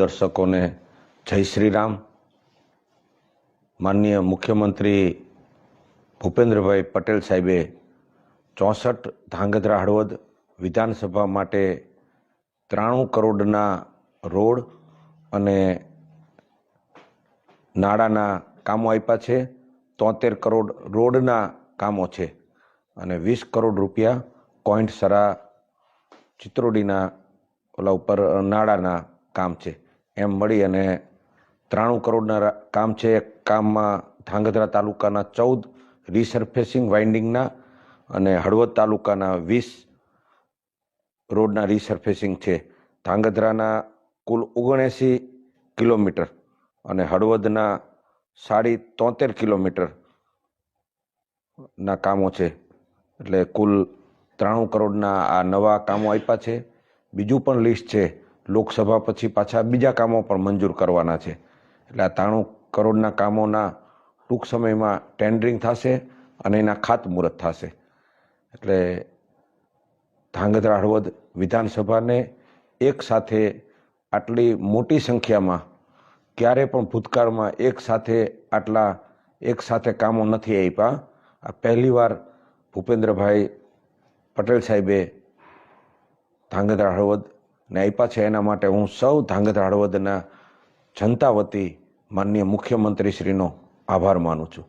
દર્શકોને જય શ્રી રામ માનનીય મુખ્યમંત્રી ભૂપેન્દ્રભાઈ પટેલ સાહેબે ચોસઠ ધાંગધ્રા હળવદ વિધાનસભા માટે ત્રાણું કરોડના રોડ અને નાડાના કામો આપ્યા છે. તોતેર કરોડ રોડના કામો છે અને વીસ કરોડ રૂપિયા કોઈન્ટ સરા ચિત્રોડીના ઓલા ઉપર નાડાના કામ છે. એમ મળી અને ત્રાણું કરોડના કામ છે. એક કામમાં ધાંગધ્રા તાલુકાના ચૌદ રીસર્ફેસિંગ વાઇન્ડિંગના અને હળવદ તાલુકાના વીસ રોડના રીસર્ફેસિંગ છે. ધાંગધ્રાના કુલ ઓગણએંસી કિલોમીટર અને હળવદના સાડી તોતેર કિલોમીટર ના કામો છે. એટલે કુલ ત્રાણું કરોડના આ નવા કામો આપ્યા છે. બીજું પણ લિસ્ટ છે. લોકસભા પછી પાછા બીજા કામો પણ મંજૂર કરવાના છે. એટલે આ ત્રાણું કરોડના કામોના ટૂંક સમયમાં ટેન્ડરિંગ થશે અને એના ખાતમુહૂર્ત થશે. એટલે ધાંગધ્રા હળવદ વિધાનસભાને એક સાથે આટલી મોટી સંખ્યામાં ક્યારે પણ ભૂતકાળમાં એક સાથે આટલા એક સાથે કામો નથી આપ્યા. આ પહેલીવાર ભૂપેન્દ્રભાઈ પટેલ સાહેબે ધાંગધ્રા હળવદ ને આપ્યા છે એના માટે હું સૌ ધાંગધ્રા હળવદના જનતા વતી માનનીય મુખ્યમંત્રીશ્રીનો આભાર માનું છું.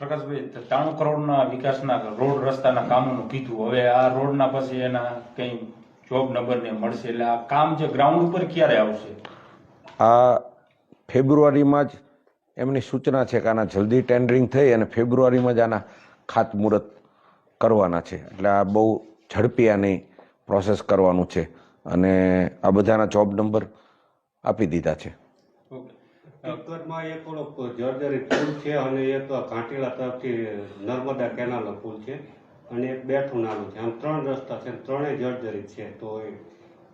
પ્રકાશભાઈ ત્રાણું કરોડના વિકાસના રોડ રસ્તાના કામોનું કીધું. હવે આ રોડના પછી એના કંઈ જોબ નંબર ને મળશે? એટલે આ કામ જે ગ્રાઉન્ડ ઉપર ક્યારે આવશે? આ ફેબ્રુઆરીમાં જ એમની સૂચના છે કે આના જલ્દી ટેન્ડરિંગ થઈ અને ફેબ્રુઆરીમાં જ આના ખાતમુહૂર્ત કરવાના છે. એટલે આ બહુ ઝડપી આની પ્રોસેસ કરવાનું છે અને આ બધાના જોબ નંબર આપી દીધા છે. ઓકે. ઉત્તરમાં એક ઓલો જર્જરિત પુલ છે અને એક ઘાટીલા તરફથી નર્મદા કેનાલનો પુલ છે અને એક બેઠું નાનું છે. આમ ત્રણ રસ્તા છે ત્રણેય જર્જરિત છે. તો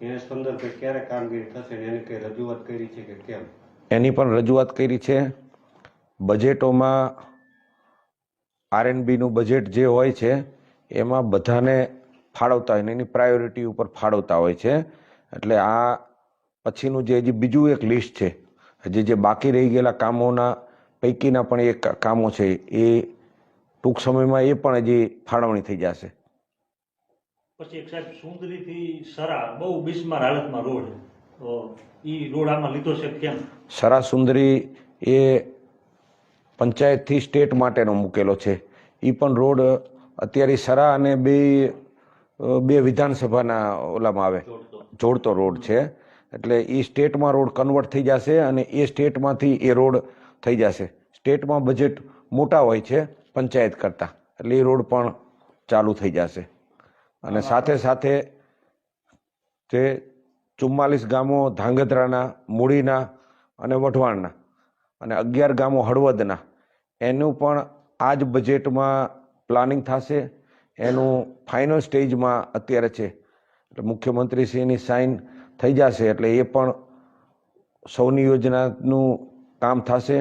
એ સંદર્ભે ક્યારે કામગીરી થશે ને એની કઈ રજૂઆત કરી છે કે કેમ? એની પણ રજૂઆત કરી છે. બજેટોમાં આરએનબીનું બજેટ જે હોય છે એમાં બધાને ફાળવતા હોય ને એની પ્રાયોરિટી ઉપર ફાળવતા હોય છે. એટલે આ પછીનું જે હજી બીજું એક લિસ્ટ છે હજી જે બાકી રહી ગયેલા કામોના પૈકીના પણ એક કામો છે એ ટૂંક સમયમાં એ પણ હજી ફાળવણી થઈ જશે. પછી એક સાહેબ સુંદરીથી સરા બહુ બિસ્માર હાલતમાં રોડ તો ઈ રોડ આમાં લીધો છે કેમ? સરાસુંદરી એ પંચાયતથી સ્ટેટ માટેનો મૂકેલો છે. એ પણ રોડ અત્યારે સરા અને બે બે વિધાનસભાના ઓલામાં આવે. જોડતો રોડ છે. એટલે એ સ્ટેટમાં રોડ કન્વર્ટ થઈ જશે અને એ સ્ટેટમાંથી એ રોડ થઈ જશે. સ્ટેટમાં બજેટ મોટા હોય છે, પંચાયત કરતાં. એટલે એ રોડ પણ ચાલુ થઈ જશે. અને સાથે સાથે જે ચુમ્માલીસ ગામો ધાંગધ્રાના, મૂળીના અને વઢવાણના અને અગિયાર ગામો હળવદના. એનું પણ આ જ બજેટમાં પ્લાનિંગ થશે. એનું ફાઇનલ સ્ટેજમાં અત્યારે છે. એટલે મુખ્યમંત્રીશ્રીની સાઇન થઈ જશે. એટલે એ પણ સૌની યોજનાનું કામ થશે.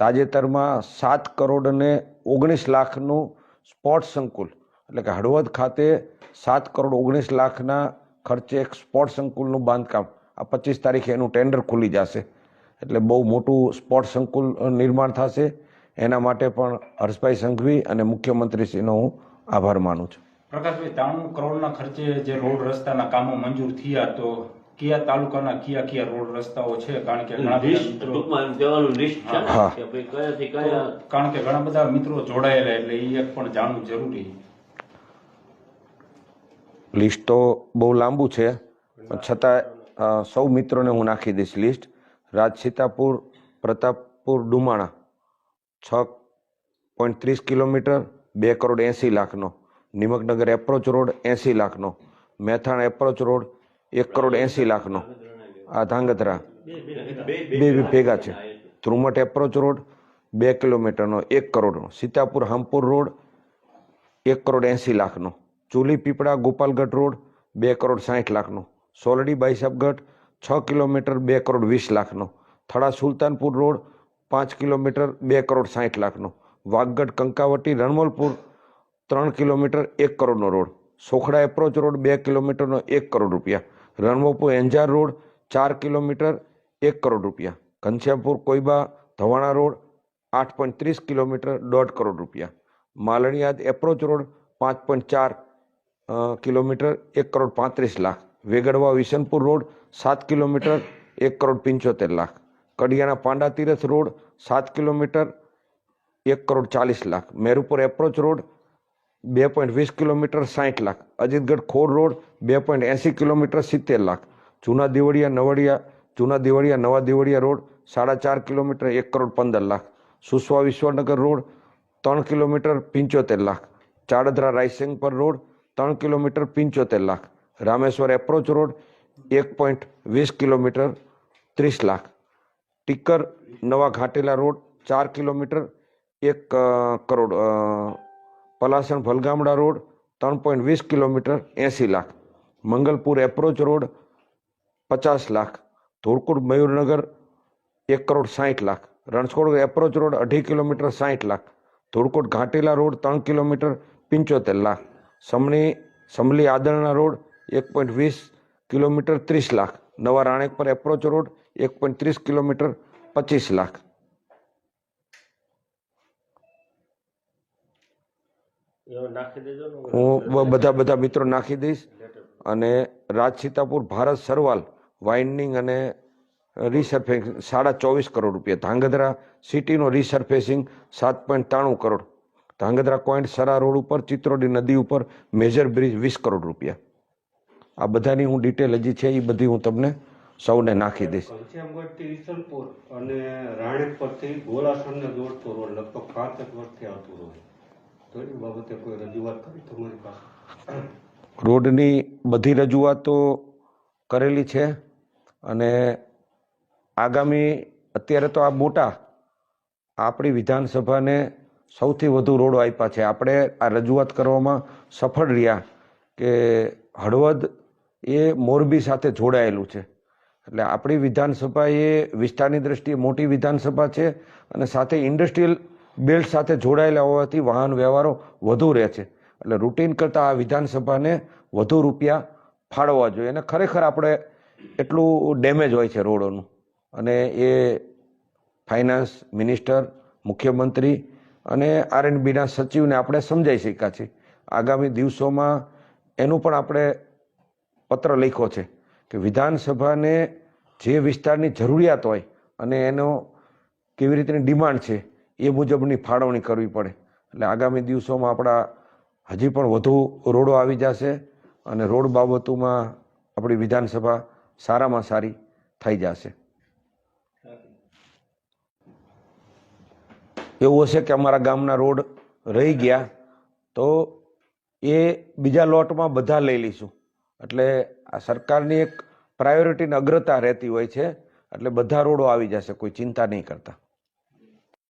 તાજેતરમાં સાત કરોડ અને ઓગણીસ લાખનું સ્પોર્ટ્સ સંકુલ, એટલે કે હળવદ ખાતે સાત કરોડ ઓગણીસ લાખના ખર્ચે એક સ્પોર્ટ્સ સંકુલનું બાંધકામ. આ પચીસ તારીખે એનું ટેન્ડર ખુલી જશે. એટલે બહુ મોટું સ્પોર્ટ સંકુલ નિર્માણ થશે. એના માટે પણ હર્ષભાઈ સંઘવી અને મુખ્યમંત્રીશ્રીનો હું આભાર માનું છું. પ્રકાશભાઈ ત્રાણું કરોડના ખર્ચે જે રોડ રસ્તાના કામો મંજૂર થયા તો કયા તાલુકાના કયા કયા રોડ રસ્તાઓ છે? કારણ કે ઘણા કારણ કે ઘણા બધા મિત્રો જોડાયેલા એટલે એ એક પણ જાણવું જરૂરી. લિસ્ટ તો બહુ લાંબુ છે છતાં સૌ મિત્રોને હું નાખી દઈશ લિસ્ટ. રાજસીતાપુર પ્રતાપપુર ડુમાણા છ પોઈન્ટ ત્રીસ કિલોમીટર બે કરોડ એંસી લાખનો. નિમકનગર એપ્રોચ રોડ એંસી લાખનો. મેથાણ એપ્રોચ રોડ એક કરોડ એંસી લાખનો. આ ધાંગધ્રા. બે ભેગા છે. ધ્રુમટ એપ્રોચ રોડ બે કિલોમીટરનો, એક કરોડનો. સીતાપુર હામપુર રોડ એક કરોડ એંસી લાખનો. ચૂલી પીપળા ગોપાલગઢ રોડ બે કરોડ સાઠ લાખનો. સોલડી બાઈસાબગઢ છ કિલોમીટર, બે કરોડ વીસ લાખનો. થડા સુલતાનપુર રોડ પાંચ કિલોમીટર, બે કરોડ સાઠ લાખનો. વાગગઢ કંકાવટી રણમલપુર ત્રણ કિલોમીટર, એક કરોડનો રોડ. સોખડા એપ્રોચ રોડ, બે કિલોમીટરનો, એક કરોડ રૂપિયા. રણમોપુર એન્જાર રોડ, ચાર કિલોમીટર, એક કરોડ રૂપિયા. ઘનશ્યામપુર કોઈબા, ધવાણા રોડ, આઠ પોઈન્ટ ત્રીસ કિલોમીટર, દોઢ કરોડ રૂપિયા. માલણીયાદ એપ્રોચ રોડ, પાંચ પોઈન્ટ ચાર કિલોમીટર, એક કરોડ પાંત્રીસ લાખ. વેગડવા વિશનપુર રોડ, સાત કિલોમીટર, એક કરોડ પંચોતેર લાખ. કડિયાના પાંડા તીરથ રોડ, સાત કિલોમીટર એક કરોડ ચાલીસ લાખ મેરુપુર એપ્રોચ રોડ બે પોઈન્ટ વીસ કિલોમીટર સાઠ લાખ અજીતગઢ ખોર રોડ બે પોઈન્ટ એંસી કિલોમીટર સિત્તેર લાખ જૂના દિવળિયા નવડિયા જૂના દિવળિયા નવા દિવળિયા રોડ સાડા ચાર કિલોમીટર એક કરોડ પંદર લાખ સુસવા વિશ્વનગર રોડ ત્રણ કિલોમીટર પંચોતેર લાખ ચાડદરા રાયસિંગપર રોડ ત્રણ કિલોમીટર પંચોતેર લાખ રામેશ્વર એપ્રોચ રોડ એક પોઈન્ટ વીસ કિલોમીટર ત્રીસ લાખ ટીકર નવા ઘાટેલા રોડ ચાર કિલોમીટર એક અ, કરોડ અ, પલાસણ ભલગામડા રોડ ત્રણ પોઈન્ટ વીસ કિલોમીટર એંસી લાખ મંગલપુર એપ્રોચ રોડ પચાસ લાખ ધોળકુડ મયુરનગર એક કરોડ સાઠ લાખ રણછોડ એપ્રોચ રોડ અઢી કિલોમીટર સાઠ લાખ ધોળકોટ ઘાટેલા રોડ ત્રણ કિલોમીટર પંચોતેર લાખ સમણી સમલી આદરણા રોડ એક પોઈન્ટ વીસ કિલોમીટર ત્રીસ લાખ નવા રાણેકપર એપ્રોચ રોડ એક પોઈન્ટ ત્રીસ કિલોમીટર પચીસ લાખ એવું નાખી દેજો ને હું બ- બધા બધા મિત્રો નાખી દઈશ અને રાજ સીતાપુર ભારત સરવાલ વાઇન્ડિંગ અને રિસર્ફેસિંગ સાડા ચોવીસ કરોડ રૂપિયા. ધાંગધ્રા સિટીનો રિસર્ફેસિંગ સાત પોઈન્ટ ત્રાણું કરોડ. ધાંગધ્રા પોઈન્ટ સરા રોડ ઉપર ચિત્રોડી નદી ઉપર મેજર બ્રિજ વીસ કરોડ રૂપિયા. આ બધાની હું ડિટેલ હજી છે એ બધી હું તમને સૌને નાખી દઈશ. અને રાણેક પરથી ગોલાસણને જોડતો રોડ લગભગ પાંચ વર્ષથી આવતો રોડ. રોડની બધી રજૂઆતો કરેલી છે અને આગામી, અત્યારે તો આ મોટા આપણી વિધાનસભાને સૌથી વધુ રોડો આપ્યા છે. આપણે આ રજૂઆત કરવામાં સફળ રહ્યા કે હળવદ એ મોરબી સાથે જોડાયેલું છે. એટલે આપણી વિધાનસભા એ વિસ્તારની દ્રષ્ટિએ મોટી વિધાનસભા છે અને સાથે ઇન્ડસ્ટ્રીયલ બેલ્ટ સાથે જોડાયેલા હોવાથી વાહન વ્યવહારો વધુ રહે છે. એટલે રૂટીન કરતાં આ વિધાનસભાને વધુ રૂપિયા ફાળવવા જોઈએ અને ખરેખર આપણે એટલું ડેમેજ હોય છે રોડોનું. અને એ ફાઇનાન્સ મિનિસ્ટર મુખ્યમંત્રી અને આરએનબીના સચિવને આપણે સમજાઈ શક્યા છીએ. આગામી દિવસોમાં એનું પણ આપણે પત્ર લખ્યો છે કે વિધાનસભાને જે વિસ્તારની જરૂરિયાત હોય અને એનો કેવી રીતની ડિમાન્ડ છે એ મુજબની ફાળવણી કરવી પડે. એટલે આગામી દિવસોમાં આપણા હજી પણ વધુ રોડો આવી જશે અને રોડ બાબતોમાં આપણી વિધાનસભા સારામાં સારી થઈ જશે. એવું હશે કે અમારા ગામના રોડ રહી ગયા તો એ બીજા લોટમાં બધા લઈ લઈશું. એટલે આ સરકારની એક પ્રાયોરિટીની અગ્રતા રહેતી હોય છે. એટલે બધા રોડો આવી જશે, કોઈ ચિંતા નહીં કરતા.